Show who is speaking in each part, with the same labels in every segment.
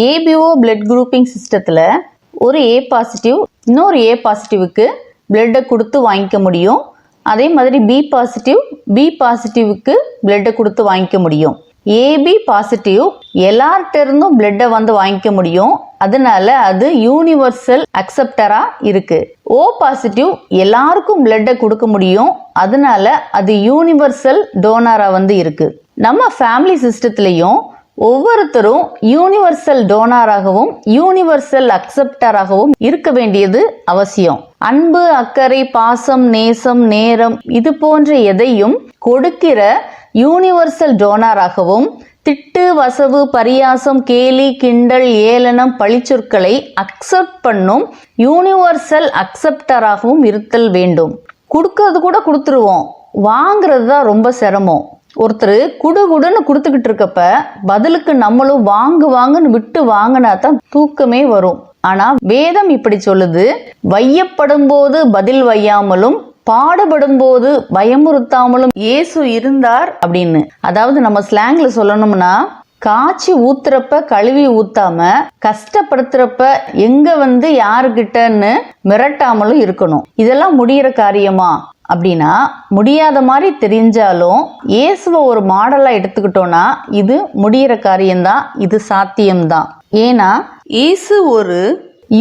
Speaker 1: ABO blood grouping சிஸ்டத்தில் ஒரு A positive இன்னொரு ஏ பாசிட்டிவுக்கு பிளட்டை கொடுத்து வாங்கிக்க முடியும். அதே மாதிரி பி பாசிட்டிவ் பி பாசிட்டிவுக்கு பிளட்டை கொடுத்து வாங்கிக்க முடியும். ஏபி பாசிட்டிவ் எல்லார்ட்ட இருந்தும் பிளட்டை வந்து வாங்கிக்க முடியும். அதனால அது யூனிவர்சல் அக்செப்டரா இருக்கு. ஓ பாசிட்டிவ் எல்லாருக்கும் பிளட்டை கொடுக்க முடியும். அதனால அது யூனிவர்சல் டோனரா வந்து இருக்கு. நம்ம ஃபேமிலி சிஸ்டத்துலேயும் ஒவ்வொருத்தரும் யூனிவர்சல் டோனாராகவும் யூனிவர்சல் அக்செப்டராகவும் இருக்க வேண்டியது அவசியம். அன்பு அக்கறை பாசம் நேசம் நேரம் இது போன்ற எதையும் கொடுக்கிற யூனிவர்சல் டோனாராகவும் திட்டு வசவு பரியாசம் கேலி கிண்டல் ஏளனம் பழிச்சொற்களை அக்செப்ட் பண்ணும் யூனிவர்சல் அக்செப்டராகவும் இருத்தல் வேண்டும். கொடுக்கறது கூட கொடுத்துருவோம். வாங்குறது தான் ரொம்ப சிரமம். ஒருத்தர் குடுகுடுன்னு கொடுத்துக்கிட்டு இருக்கப்ப பதிலுக்கு நம்மளும் வாங்கு வாங்குன்னு விட்டு வாங்கினா தான் தூக்கமே வரும். ஆனா வேதம் இப்படி சொல்லுது. வையப்படும் போது பதில் வையாமலும் பாடுபடும் போது பயமுறுத்தாமலும் இயேசு இருந்தார் அப்படின்னு. அதாவது நம்ம ஸ்லாங்ல சொல்லணும்னா காய்ச்சி ஊத்துறப்ப கழுவி ஊத்தாம கஷ்டப்படுத்துறப்ப எங்க வந்து யாருக்கிட்டன்னு மிரட்டாமலும் இருக்கணும். இதெல்லாம் முடியிற காரியமா? அப்படின்னா முடியாத மாதிரி தெரிஞ்சாலும் இயேசுவை ஒரு மாடலாக எடுத்துக்கிட்டோன்னா இது முடிகிற காரியம்தான் இது சாத்தியம்தான். ஏன்னா இயேசு ஒரு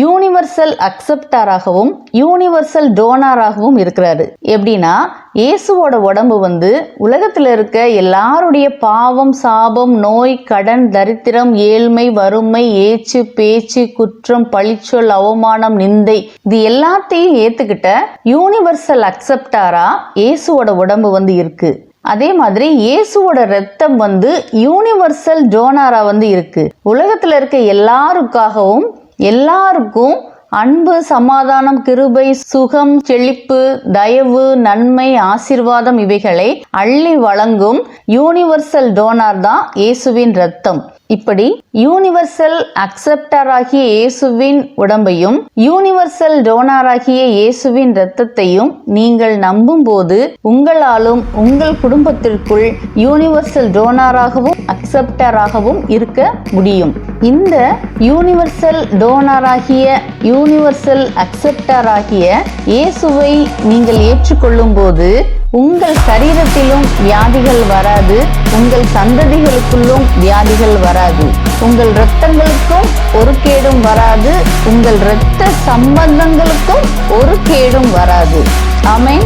Speaker 1: யூனிவர்சல் அக்செப்டாராகவும் யூனிவர்சல் டோனாராகவும் இருக்கிறாரு. எப்படின்னா இயேசுவோட உடம்பு வந்து உலகத்தில் இருக்க எல்லாருடைய பாவம் சாபம் நோய் கடன் தரித்திரம் ஏழ்மை வறுமை ஏச்சு பேச்சு குற்றம் பழிச்சொல் அவமானம் நிந்தை இது எல்லாத்தையும் ஏத்துக்கிட்ட யூனிவர்சல் அக்செப்டாரா இயேசுவோட உடம்பு வந்து இருக்கு. அதே மாதிரி இயேசுவோட ரத்தம் வந்து யூனிவர்சல் டோனாரா வந்து இருக்கு. உலகத்துல இருக்க எல்லாருக்காகவும் எல்லாருக்கும் அன்பு சமாதானம் கிருபை சுகம் செழிப்பு தயவு நன்மை ஆசிர்வாதம் இவைகளை அள்ளி வழங்கும் யூனிவர்சல் டோனார் தான் இயேசுவின் ரத்தம் இப்படி யூனிவர்சல் அக்செப்டராகிய இயேசுவின் உடம்பையும் யூனிவர்சல் டோனாராகிய இயேசுவின் இரத்தத்தையும் நீங்கள் நம்பும்போது உங்களாலும் உங்கள் குடும்பத்திற்குள் யூனிவர்சல் டோனாராகவும் அக்செப்டராகவும் இருக்க முடியும். இந்த யூனிவர்சல் டோனாராகிய யூனிவர்சல் அக்செப்டராகிய இயேசுவை நீங்கள் ஏற்றுக்கொள்ளும் போது உங்கள் சரீரத்திலும் வியாதிகள் வராது உங்கள் சந்ததிகளுக்குள்ளும் வியாதிகள் வராது. உங்கள் இரத்தங்களுக்கும் ஒரு கேடும் வராது உங்கள் இரத்த சம்பந்தங்களுக்கும் ஒரு கேடும் வராது. ஆமேன்.